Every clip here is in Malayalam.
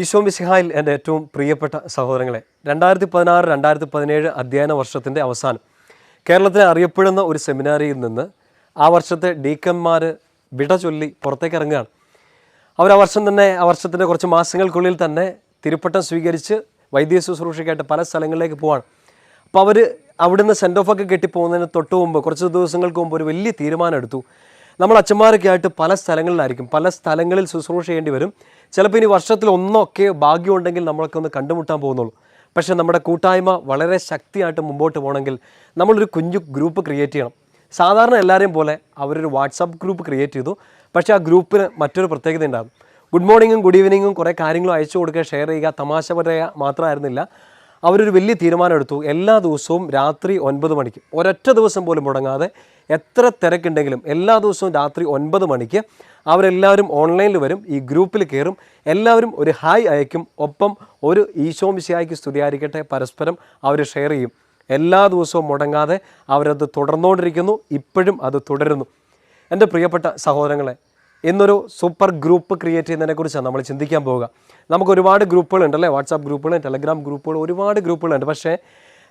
ഈശോ മിശിഹായിൽ എന്റെ ഏറ്റവും പ്രിയപ്പെട്ട സഹോദരങ്ങളെ രണ്ടായിരത്തി പതിനാറ് രണ്ടായിരത്തി പതിനേഴ് അധ്യയന വർഷത്തിന്റെ അവസാനം കേരളത്തിലെ അറിയപ്പെടുന്ന ഒരു സെമിനാറിയിൽ നിന്ന് ആ വർഷത്തെ ഡീക്കന്മാർ വിട ചൊല്ലി പുറത്തേക്ക് ഇറങ്ങുകയാണ്. അവർ ആ വർഷം തന്നെ ആ വർഷത്തിന്റെ കുറച്ച് മാസങ്ങൾക്കുള്ളിൽ തന്നെ തിരുപ്പട്ടം സ്വീകരിച്ച് വൈദ്യ ശുശ്രൂഷയ്ക്കായിട്ട് പല സ്ഥലങ്ങളിലേക്ക് പോവാണ്. അപ്പോൾ അവർ അവിടുന്ന് സെൻഡ് ഓഫ് ഒക്കെ കെട്ടിപ്പോകുന്നതിന് തൊട്ട് മുമ്പ് കുറച്ച് ദിവസങ്ങൾക്ക് മുമ്പ് ഒരു വലിയ തീരുമാനം എടുത്തു നമ്മൾ അച്ഛന്മാരൊക്കെ ആയിട്ട് പല സ്ഥലങ്ങളിലായിരിക്കും. പല സ്ഥലങ്ങളിൽ ശുശ്രൂഷ ചെയ്യേണ്ടി വരും. ചിലപ്പോൾ ഇനി വർഷത്തിൽ ഒന്നൊക്കെ ഭാഗ്യമുണ്ടെങ്കിൽ നമ്മളൊക്കെ ഒന്ന് കണ്ടുമുട്ടാൻ പോകുന്നുള്ളൂ. പക്ഷേ നമ്മുടെ കൂട്ടായ്മ വളരെ ശക്തിയായിട്ട് മുമ്പോട്ട് പോകണമെങ്കിൽ നമ്മളൊരു കുഞ്ഞു ഗ്രൂപ്പ് ക്രിയേറ്റ് ചെയ്യണം. സാധാരണ എല്ലാവരെയും പോലെ അവരൊരു വാട്സാപ്പ് ഗ്രൂപ്പ് ക്രിയേറ്റ് ചെയ്തു. പക്ഷേ ആ ഗ്രൂപ്പിന് മറ്റൊരു പ്രത്യേകത ഉണ്ടാകും. ഗുഡ് മോർണിംഗും ഗുഡ് ഈവനിങ്ങും കുറേ കാര്യങ്ങളും അയച്ചു കൊടുക്കുക ഷെയർ ചെയ്യുക തമാശ പറയുക മാത്രമായിരുന്നില്ല. അവരൊരു വലിയ തീരുമാനം എടുത്തു. എല്ലാ ദിവസവും രാത്രി ഒൻപത് മണിക്ക്. ഒരൊറ്റ ദിവസം പോലും മുടങ്ങാതെ എത്ര തിരക്കുണ്ടെങ്കിലും എല്ലാ ദിവസവും രാത്രി ഒൻപത് മണിക്ക് അവരെല്ലാവരും ഓൺലൈനിൽ വരും ഈ ഗ്രൂപ്പിൽ കയറും എല്ലാവരും ഒരു ഹായ് അയക്കും. ഒപ്പം ഒരു ഈശോ സ്തുതി സ്തുതിയായിരിക്കട്ടെ. പരസ്പരം അവർ ഷെയർ ചെയ്യും. എല്ലാ ദിവസവും മുടങ്ങാതെ അവരത് തുടർന്നുകൊണ്ടിരിക്കുന്നു. ഇപ്പോഴും അത് തുടരുന്നു. എന്റെ പ്രിയപ്പെട്ട സഹോദരങ്ങളെ ഇന്നൊരു സൂപ്പർ ഗ്രൂപ്പ് ക്രിയേറ്റ് ചെയ്യുന്നതിനെക്കുറിച്ചാണ് നമ്മൾ ചിന്തിക്കാൻ പോവുക. നമുക്ക് ഒരുപാട് ഗ്രൂപ്പുകളുണ്ട് അല്ലേ വാട്സാപ്പ് ഗ്രൂപ്പുകൾ ടെലഗ്രാം ഗ്രൂപ്പുകൾ ഒരുപാട് ഗ്രൂപ്പുകളുണ്ട് പക്ഷേ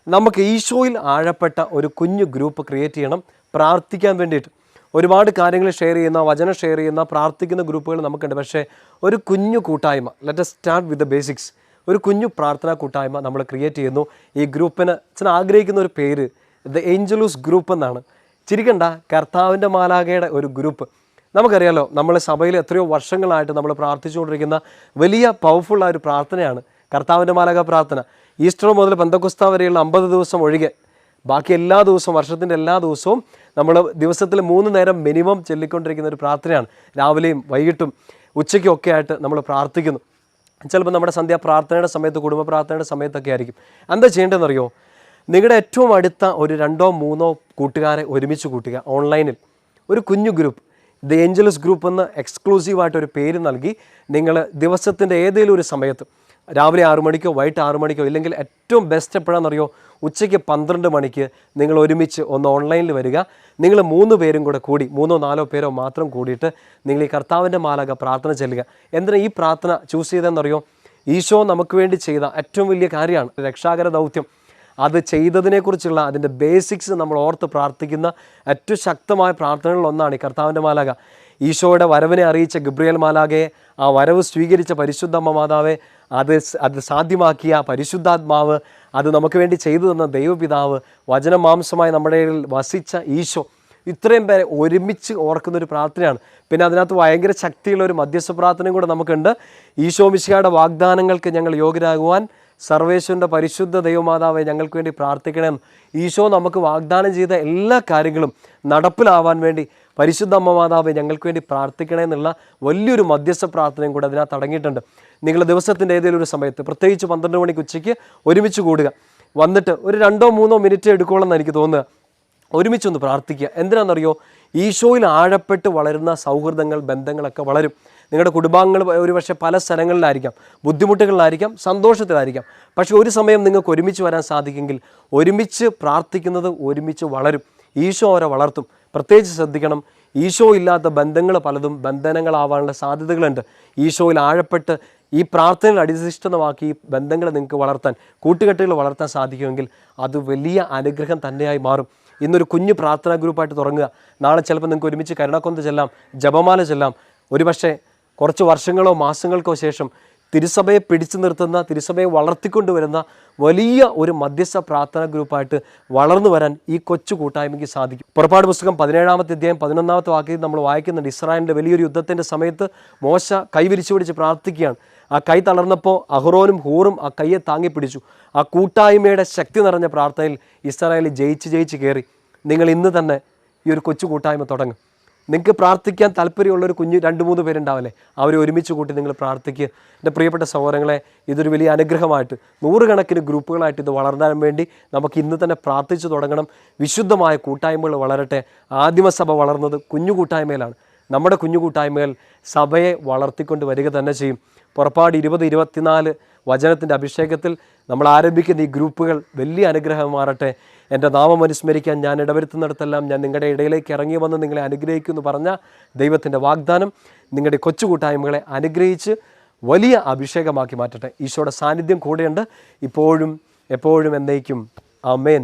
നമുക്ക് ഈശോയിൽ ആഴപ്പെട്ട ഒരു കുഞ്ഞു ഗ്രൂപ്പ് ക്രിയേറ്റ് ചെയ്യണം. പ്രാർത്ഥിക്കാൻ വേണ്ടിയിട്ട്. ഒരുപാട് കാര്യങ്ങൾ ഷെയർ ചെയ്യുന്ന വചനം ഷെയർ ചെയ്യുന്ന പ്രാർത്ഥിക്കുന്ന ഗ്രൂപ്പുകൾ നമുക്കുണ്ട്. പക്ഷേ ഒരു കുഞ്ഞു കൂട്ടായ്മ let start with the basics ഒരു കുഞ്ഞു പ്രാർത്ഥനാ കൂട്ടായ്മ നമ്മൾ ക്രിയേറ്റ് ചെയ്യുന്നു. ഈ ഗ്രൂപ്പിന് അച്ഛൻ ആഗ്രഹിക്കുന്ന ഒരു പേര് ദ ഏഞ്ചലൂസ് ഗ്രൂപ്പ് എന്നാണ്. ചിരിക്കണ്ട കർത്താവിന്റെ മാലാകയുടെ ഒരു ഗ്രൂപ്പ് നമുക്കറിയാലോ നമ്മൾ സഭയിൽ എത്രയോ വർഷങ്ങളായിട്ട് നമ്മൾ പ്രാർത്ഥിച്ചുകൊണ്ടിരിക്കുന്ന വലിയ പവർഫുള്ളായ ഒരു പ്രാർത്ഥനയാണ് കർത്താവിന്റെ മാലാക പ്രാർത്ഥന. ഈസ്റ്റർ മുതൽ പന്തക്കുസ്ത വരെയുള്ള അമ്പത് ദിവസം ഒഴികെ ബാക്കി എല്ലാ ദിവസവും വർഷത്തിന്റെ എല്ലാ ദിവസവും നമ്മൾ ദിവസത്തിൽ മൂന്ന് നേരം മിനിമം ചൊല്ലിക്കൊണ്ടിരിക്കുന്ന ഒരു പ്രാർത്ഥനയാണ്. രാവിലെയും വൈകിട്ടും ഉച്ചയ്ക്കും ഒക്കെ ആയിട്ട് നമ്മൾ പ്രാർത്ഥിക്കുന്നു. ചിലപ്പോൾ നമ്മുടെ സന്ധ്യ പ്രാർത്ഥനയുടെ സമയത്ത് കുടുംബ പ്രാർത്ഥനയുടെ സമയത്തൊക്കെ ആയിരിക്കും. എന്താ ചെയ്യേണ്ടതെന്നറിയോ? നിങ്ങളുടെ ഏറ്റവും അടുത്ത ഒരു രണ്ടോ മൂന്നോ കൂട്ടുകാരെ ഒരുമിച്ച് കൂട്ടുക ഓൺലൈനിൽ. ഒരു കുഞ്ഞു ഗ്രൂപ്പ് ദ ഏഞ്ചലസ് ഗ്രൂപ്പ് എന്ന് എക്സ്ക്ലൂസീവായിട്ടൊരു പേര് നൽകി നിങ്ങൾ ദിവസത്തിന്റെ ഏതെങ്കിലും ഒരു സമയത്ത് രാവിലെ ആറു മണിക്കോ വൈകിട്ട് ആറു മണിക്കോ ഇല്ലെങ്കിൽ ഏറ്റവും ബെസ്റ്റ് എപ്പോഴാണെന്നറിയോ? ഉച്ചയ്ക്ക് പന്ത്രണ്ട് മണിക്ക് നിങ്ങൾ ഒരുമിച്ച് ഒന്ന് ഓൺലൈനിൽ വരിക. നിങ്ങൾ മൂന്ന് പേരും കൂടെ കൂടി മൂന്നോ നാലോ പേരോ മാത്രം കൂടിയിട്ട് നിങ്ങൾ ഈ കർത്താവിന്റെ മാലക പ്രാർത്ഥന ചെല്ലുക. എന്തിനാ ഈ പ്രാർത്ഥന ചൂസ് ചെയ്തതെന്നറിയോ? ഈശോ നമുക്ക് വേണ്ടി ചെയ്ത ഏറ്റവും വലിയ കാര്യമാണ് രക്ഷാകര ദൗത്യം. അത് ചെയ്തതിനെക്കുറിച്ചുള്ള അതിന്റെ ബേസിക്സ് നമ്മൾ ഓർത്ത് പ്രാർത്ഥിക്കുന്ന ഏറ്റവും ശക്തമായ പ്രാർത്ഥനകളിൽ ഒന്നാണ് ഈ കർത്താവിന്റെ മാലാക ഈശോയുടെ വരവിനെ അറിയിച്ച ഗബ്രിയേൽ മാലാകെ ആ വരവ് സ്വീകരിച്ച പരിശുദ്ധമ്മ മാതാവെ അത് അത് സാധ്യമാക്കിയ പരിശുദ്ധാത്മാവ് അത് നമുക്ക് വേണ്ടി ചെയ്തു തന്ന ദൈവപിതാവ് വചനമാംസമായി നമ്മുടെ വസിച്ച ഈശോ. ഇത്രയും പേരെ ഒരുമിച്ച് ഓർക്കുന്ന ഒരു പ്രാർത്ഥനയാണ്. പിന്നെ അതിനകത്ത് ഭയങ്കര ശക്തിയുള്ള ഒരു മധ്യസ്ഥ പ്രാർത്ഥനയും കൂടെ നമുക്കുണ്ട്. ഈശോ മിശിഹയുടെ വാഗ്ദാനങ്ങൾക്ക് ഞങ്ങൾ യോഗ്യരാകുവാൻ സർവേശ്വരന്റെ പരിശുദ്ധ ദൈവമാതാവെ ഞങ്ങൾക്ക് വേണ്ടി പ്രാർത്ഥിക്കണം. ഈശോ നമുക്ക് വാഗ്ദാനം ചെയ്ത എല്ലാ കാര്യങ്ങളും നടപ്പിലാവാൻ വേണ്ടി പരിശുദ്ധ അമ്മ മാതാവ് ഞങ്ങൾക്ക് വേണ്ടി പ്രാർത്ഥിക്കണേ എന്നുള്ള വലിയൊരു മധ്യസ്ഥ പ്രാർത്ഥനയും കൂടെ അതിനകത്ത് അടങ്ങിയിട്ടുണ്ട്. നിങ്ങൾ ദിവസത്തിന്റെ ഏതെങ്കിലും ഒരു സമയത്ത് പ്രത്യേകിച്ച് പന്ത്രണ്ട് മണിക്ക് ഉച്ചയ്ക്ക് ഒരുമിച്ച് കൂടുക. വന്നിട്ട് ഒരു രണ്ടോ മൂന്നോ മിനിറ്റ് എടുക്കുള്ളൂ എന്ന് എനിക്ക് തോന്നുക ഒരുമിച്ചൊന്ന് പ്രാർത്ഥിക്കുക. എന്തിനാണെന്നറിയോ? ഈശോയിൽ ആഴപ്പെട്ട് വളരുന്ന സൗഹൃദങ്ങൾ ബന്ധങ്ങളൊക്കെ വളരും. നിങ്ങളുടെ കുടുംബാംഗങ്ങൾ ഒരുപക്ഷെ പല സ്ഥലങ്ങളിലായിരിക്കാം. ബുദ്ധിമുട്ടുകളിലായിരിക്കാം സന്തോഷത്തിലായിരിക്കാം. പക്ഷേ ഒരു സമയം നിങ്ങൾക്ക് ഒരുമിച്ച് വരാൻ സാധിക്കുമെങ്കിൽ ഒരുമിച്ച് പ്രാർത്ഥിക്കുന്നത് ഒരുമിച്ച് വളരും. ഈശോ അവരെ വളർത്തും. പ്രത്യേകിച്ച് ശ്രദ്ധിക്കണം. ഈശോ ഇല്ലാത്ത ബന്ധങ്ങൾ പലതും ബന്ധനങ്ങളാവാനുള്ള സാധ്യതകളുണ്ട്. ഈശോയിൽ ആഴപ്പെട്ട് ഈ പ്രാർത്ഥനയിൽ അടിധിഷ്ഠിതമാക്കി ഈ ബന്ധങ്ങൾ നിങ്ങൾക്ക് വളർത്താൻ കൂട്ടുകെട്ടുകൾ വളർത്താൻ സാധിക്കുമെങ്കിൽ അത് വലിയ അനുഗ്രഹം തന്നെയായി മാറും. ഇന്നൊരു കുഞ്ഞു പ്രാർത്ഥനാ ഗ്രൂപ്പായിട്ട് തുടങ്ങുക. നാളെ ചിലപ്പോൾ നിങ്ങൾക്ക് ഒരുമിച്ച് കരുണക്കൊന്ത് ചെല്ലാം ജപമാല ചെല്ലാം. ഒരുപക്ഷെ കുറച്ച് വർഷങ്ങളോ മാസങ്ങൾക്കോ ശേഷം തിരുസഭയെ പിടിച്ചു നിർത്തുന്ന തിരുസഭയെ വളർത്തിക്കൊണ്ടുവരുന്ന വലിയ ഒരു മധ്യസ്ഥ പ്രാർത്ഥന ഗ്രൂപ്പായിട്ട് വളർന്നു വരാൻ ഈ കൊച്ചു കൂട്ടായ്മയ്ക്ക് സാധിക്കും. പുറപ്പാട് പുസ്തകം പതിനേഴാമത്തെ അധ്യായം പതിനൊന്നാമത്തെ വാക്യത്തിൽ നമ്മൾ വായിക്കുന്നുണ്ട്. ഇസ്രായേലിന്റെ വലിയൊരു യുദ്ധത്തിന്റെ സമയത്ത് മോശ കൈവിരിച്ചു പിടിച്ച് പ്രാർത്ഥിക്കുകയാണ്. ആ കൈ തളർന്നപ്പോൾ അഹ്റോനും ഹൂറും ആ കയ്യെ താങ്ങി പിടിച്ചു. ആ കൂട്ടായ്മയുടെ ശക്തി നിറഞ്ഞ പ്രാർത്ഥനയിൽ ഇസ്രായേൽ ജയിച്ച് ജയിച്ച് കയറി. നിങ്ങൾ ഇന്ന് തന്നെ ഈ ഒരു കൊച്ചു കൂട്ടായ്മ തുടങ്ങും. നിങ്ങൾക്ക് പ്രാർത്ഥിക്കാൻ താല്പര്യമുള്ള ഒരു കുഞ്ഞ് രണ്ട് മൂന്ന് പേരുണ്ടാവില്ലേ? അവരെ ഒരുമിച്ച് കൂട്ടി നിങ്ങൾ പ്രാർത്ഥിക്കുക എന്റെ പ്രിയപ്പെട്ട സഹോദരങ്ങളെ ഇതൊരു വലിയ അനുഗ്രഹമായിട്ട് നൂറുകണക്കിന് ഗ്രൂപ്പുകളായിട്ട് ഇത് വളർന്നാൻ വേണ്ടി നമുക്ക് ഇന്ന് തന്നെ പ്രാർത്ഥിച്ചു തുടങ്ങണം. വിശുദ്ധമായ കൂട്ടായ്മകൾ വളരട്ടെ. ആദിമസഭ വളർന്നത് കുഞ്ഞു കൂട്ടായ്മയിലാണ്. നമ്മുടെ കുഞ്ഞു കൂട്ടായ്മകൾ സഭയെ വളർത്തിക്കൊണ്ട് വരിക തന്നെ ചെയ്യും. പുറപ്പാട് ഇരുപത് ഇരുപത്തിനാല് വചനത്തിന്റെ അഭിഷേകത്തിൽ നമ്മൾ ആരംഭിക്കുന്ന ഈ ഗ്രൂപ്പുകൾ വലിയ അനുഗ്രഹം മാറട്ടെ. എന്റെ നാമം അനുസ്മരിക്കാൻ ഞാൻ ഇടവരുത്തുന്നിടത്തെല്ലാം ഞാൻ നിങ്ങളുടെ ഇടയിലേക്ക് ഇറങ്ങി വന്ന് നിങ്ങളെ അനുഗ്രഹിക്കുമെന്ന് പറഞ്ഞ ദൈവത്തിന്റെ വാഗ്ദാനം നിങ്ങളുടെ കൊച്ചുകൂട്ടായ്മകളെ അനുഗ്രഹിച്ച് വലിയ അഭിഷേകമാക്കി മാറ്റട്ടെ. ഈശോയുടെ സാന്നിധ്യം കൂടെയുണ്ട്. ഇപ്പോഴും എപ്പോഴും എന്നേക്കും. അമേൻ